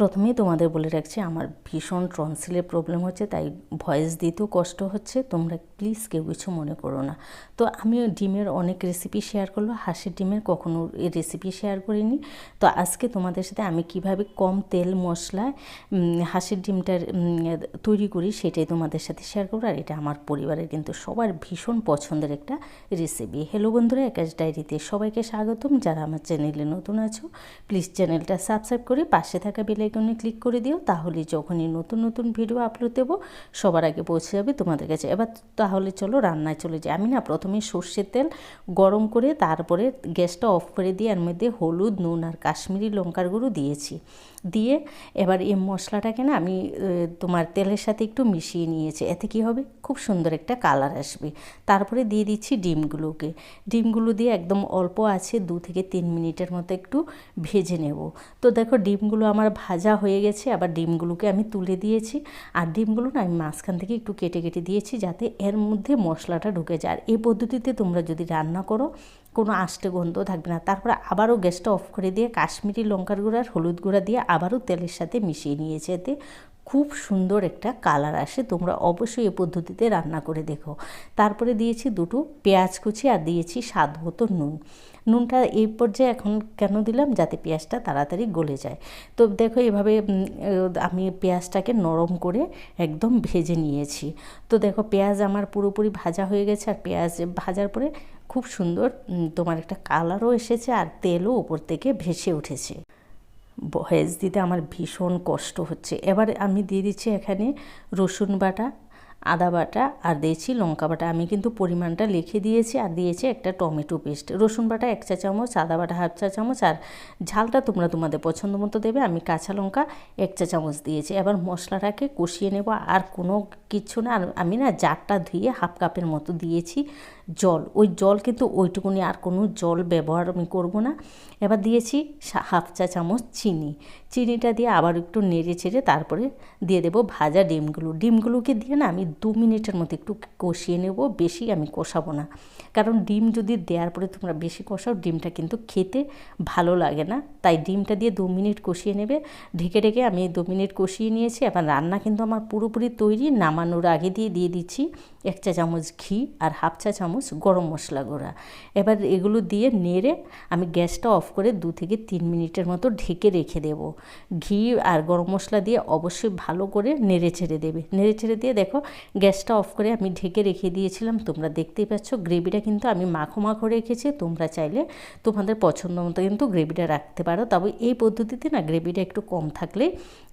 প্রথমেই তোমাদের বলে রাখছি, আমার ভীষণ ট্রনসিলের প্রবলেম হচ্ছে, তাই ভয়েস দিতেও কষ্ট হচ্ছে, তোমরা প্লিজ কেউ কিছু মনে করো না। তো আমি ডিমের অনেক রেসিপি শেয়ার করল হাঁসের ডিমের কখনো রেসিপি শেয়ার করিনি। তো আজকে তোমাদের সাথে আমি কীভাবে কম তেল মশলায় হাঁসের ডিমটার তৈরি করি সেটাই তোমাদের সাথে শেয়ার করব। আর এটা আমার পরিবারের কিন্তু সবার ভীষণ পছন্দের একটা রেসিপি হ্যালো বন্ধুরা, একাশ ডায়েরিতে সবাইকে স্বাগতম। যারা আমার চ্যানেলে নতুন আছো প্লিজ চ্যানেলটা সাবস্ক্রাইব করে পাশে থাকা বেল আইকনে ক্লিক করে দিও। তাহলে যখনই নতুন নতুন ভিডিও আপলোড দেবো, সবার আগে পৌঁছে যাবে তোমাদের কাছে। এবার তাহলে চলো রান্নায় চলে যাই। আমি না প্রথমে সর্ষের তেল গরম করে তারপরে গ্যাসটা অফ করে দিয়ে এর মধ্যে হলুদ, নুন আর কাশ্মীরি লঙ্কার গুঁড়ো দিয়েছি। দিয়ে এবার এই মশলাটাকে না আমি তোমার তেলের সাথে একটু মিশিয়ে নিয়েছি। এতে কী হবে? খুব সুন্দর একটা কালার আসবে। তারপরে দিয়ে দিচ্ছি ডিমগুলোকে। ডিমগুলো দিয়ে একদম অল্প আছে, দু থেকে তিন মিনিটের মতো একটু ভেজে নেব। তো দেখো ডিমগুলো আমার ভাজা হয়ে গেছে, আবার ডিমগুলোকে আমি তুলে দিয়েছি। আর ডিমগুলো না আমি মাঝখান থেকে একটু কেটে কেটে দিয়েছি যাতে এর মধ্যে মশলাটা ঢুকে যায়। এই পদ্ধতিতে তোমরা যদি রান্না করো, কোনো আষ্টে গন্ধ থাকবে না। তারপরে আবারও গ্যাসটা অফ করে দিয়ে কাশ্মীরি লঙ্কার গুঁড়ো আর হলুদ গুঁড়া দিয়ে আবারও তেলের সাথে মিশিয়ে নিয়েছে এতে। খুব সুন্দর একটা কালার আসে। তোমরা অবশ্যই এ পদ্ধতিতে রান্না করে দেখো। তারপরে দিয়েছি দুটো পেঁয়াজ কুচি আর দিয়েছি স্বাদ মতো নুন। নুনটা এই পর্যায়ে এখন কেন দিলাম? যাতে পেঁয়াজটা তাড়াতাড়ি গলে যায়। তো দেখো এভাবে আমি পেঁয়াজটাকে নরম করে একদম ভেজে নিয়েছি। তো দেখো পেঁয়াজ আমার পুরোপুরি ভাজা হয়ে গেছে আর পেঁয়াজ ভাজার পরে খুব সুন্দর তোমার একটা কালারও এসেছে আর তেলও উপর থেকে ভেসে উঠেছে। ভয়েস দিতে আমার ভীষণ কষ্ট হচ্ছে। এবার আমি দিয়ে দিচ্ছি এখানে রসুন বাটা, আদা বাটা আর দিয়েছি লঙ্কা বাটা। আমি কিন্তু পরিমাণটা লিখে দিয়েছি আর দিয়েছি একটা টমেটো পেস্ট। রসুন বাটা এক চা চামচ, আদা বাটা হাফ চা চামচ আর ঝালটা তোমরা তোমাদের পছন্দ মতো দেবে। আমি কাঁচা লঙ্কা এক চা চামচ দিয়েছি। এবার মশলাটাকে কষিয়ে নেব আর কোনো কিচ্ছু না। আমি না জারটা ধুয়ে হাফ কাপের মতো দিয়েছি। জল। ওই জল কিন্তু ওইটুকুনি আর কোনো জল ব্যবহার আমি করব না। এবার দিয়েছি হাফ চা চামচ চিনি। চিনিটা দিয়ে আবার একটু নেড়ে চেড়ে তারপরে দিয়ে দেবো ভাজা ডিমগুলো। ডিমগুলোকে দিয়ে না আমি দু মিনিটের মধ্যে একটু কষিয়ে নেব, বেশি আমি কষাবো না। কারণ ডিম যদি দেওয়ার পরে তোমরা বেশি কষাও, ডিমটা কিন্তু খেতে ভালো লাগে না। তাই ডিমটা দিয়ে দু মিনিট কষিয়ে নেবে। ঢেকে ঢেকে আমি দু মিনিট কষিয়ে নিয়েছি। এবার রান্না কিন্তু আমার পুরোপুরি তৈরি। নামানোর আগে দিয়ে দিয়ে দিচ্ছি এক চা চামচ ঘি আর হাফ চা চামচ গরম মশলা গুঁড়া। এবার এগুলো দিয়ে নেড়ে আমি গ্যাসটা অফ করে দু থেকে তিন মিনিটের মতো ঢেকে রেখে দেব। ঘি আর গরম মশলা দিয়ে অবশ্যই ভালো করে নেড়ে ছেড়ে দেবে। নেড়ে ছেড়ে দিয়ে দেখো, গ্যাসটা অফ করে আমি ঢেকে রেখে দিয়েছিলাম। তোমরা দেখতেই পাচ্ছ, গ্রেভিটা কিন্তু আমি মাখো মাখো রেখেছি। তোমরা চাইলে তোমাদের পছন্দ মতো কিন্তু গ্রেভিটা রাখতে পারো। তবে এই পদ্ধতিতে না গ্রেভিটা একটু কম থাকলে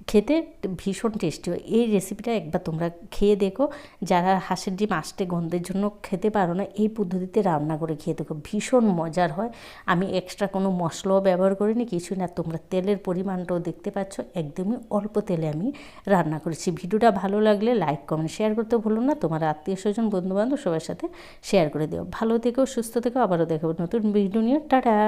খেতে ভীষণ টেস্টি হয়। এই রেসিপিটা একবার তোমরা খেয়ে দেখো। যারা হাঁসের ডিম আষ্টে গন্ধের জন্য খেতে পারো না, এই পদ্ধতিতে রান্না করে খেয়ে দেখো। ভীষণ মজার হয়। আমি এক্সট্রা কোনো মশলাও ব্যবহার করিনি, কিছু না। তোমরা তেলের পরিমাণটাও দেখতে পাচ্ছ। একদমই অল্প তেলে আমি রান্না করেছি। ভিডিওটা ভালো লাগলে লাইক কমেন্ট শেয়ার করতে ভুলো না। তোমার আত্মীয় স্বজন বন্ধুবান্ধব সবার সাথে শেয়ার করে দিও। ভালো থেকো, সুস্থ থেকো। আবারও দেখাবো নতুন ভিডিও নিয়ে। টাটা!